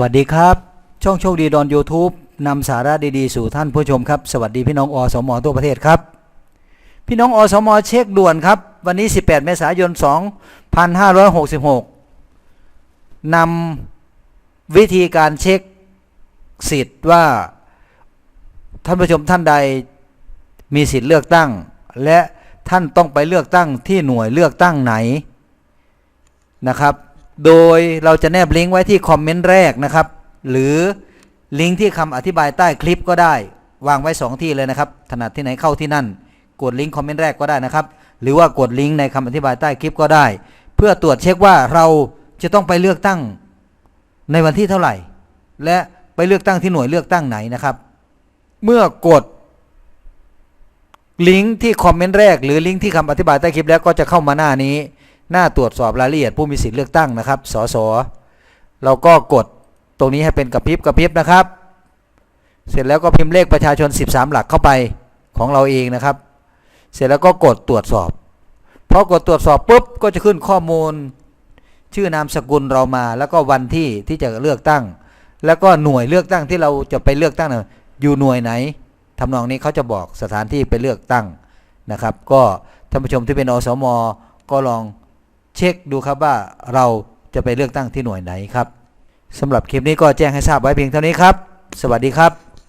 วัสดีครับ ช่องโชคดีดอน YouTube นำสาระดีๆ สู่ท่านผู้ชมครับ สวัสดีพี่น้องอสมทั่วประเทศครับ พี่น้องอสมเช็คด่วนครับ วันนี้ 18 เมษายน 2566นำวิธีการเช็คสิทธิ์ว่า ท่านผู้ชมท่านใดมีสิทธิ์เลือกตั้ง และท่านต้องไปเลือกตั้งที่หน่วยเลือกตั้งไหนนะครับ โดยเราจะแนบลิงก์ไว้ที่คอมเมนต์แรกนะครับ หรือลิงก์ที่คำอธิบายใต้คลิปก็ได้ วางไว้ 2 ที่เลยนะครับ ถนัดที่ไหนเข้าที่นั่น กดลิงก์คอมเมนต์แรกก็ได้นะครับ หรือว่ากดลิงก์ในคำอธิบายใต้คลิปก็ได้ เพื่อตรวจเช็คว่าเราจะต้องไปเลือกตั้งในวันที่เท่าไหร่ และไปเลือกตั้งที่หน่วยเลือกตั้งไหนนะครับ เมื่อกดลิงก์ที่คอมเมนต์แรกหรือลิงก์ที่คำอธิบายใต้คลิปแล้วก็จะเข้ามาหน้านี้ หน้าตรวจสอบรายละเอียดผู้มีสิทธิ์เลือกตั้งนะครับ สส เราก็กดตรงนี้ให้เป็นกระพริบกระพริบนะครับ เสร็จแล้วก็พิมพ์เลขประชาชน 13 หลักเข้าไปของเราเองนะครับ เสร็จแล้วก็กดตรวจสอบ พอกดตรวจสอบปุ๊บก็จะขึ้นข้อมูล ชื่อนามสกุลเรามา แล้วก็วันที่ที่จะเลือกตั้ง แล้วก็หน่วยเลือกตั้งที่เราจะไปเลือกตั้งนะอยู่หน่วยไหนทำนองนี้เขาจะบอกสถานที่ไปเลือกตั้งนะครับ ก็ท่านผู้ชมที่เป็นอสมก็ลอง เช็คดูครับว่าเราจะไปเลือกตั้งที่หน่วยไหนครับสำหรับคลิปนี้ก็แจ้งให้ทราบไว้เพียงเท่านี้ครับ สวัสดีครับ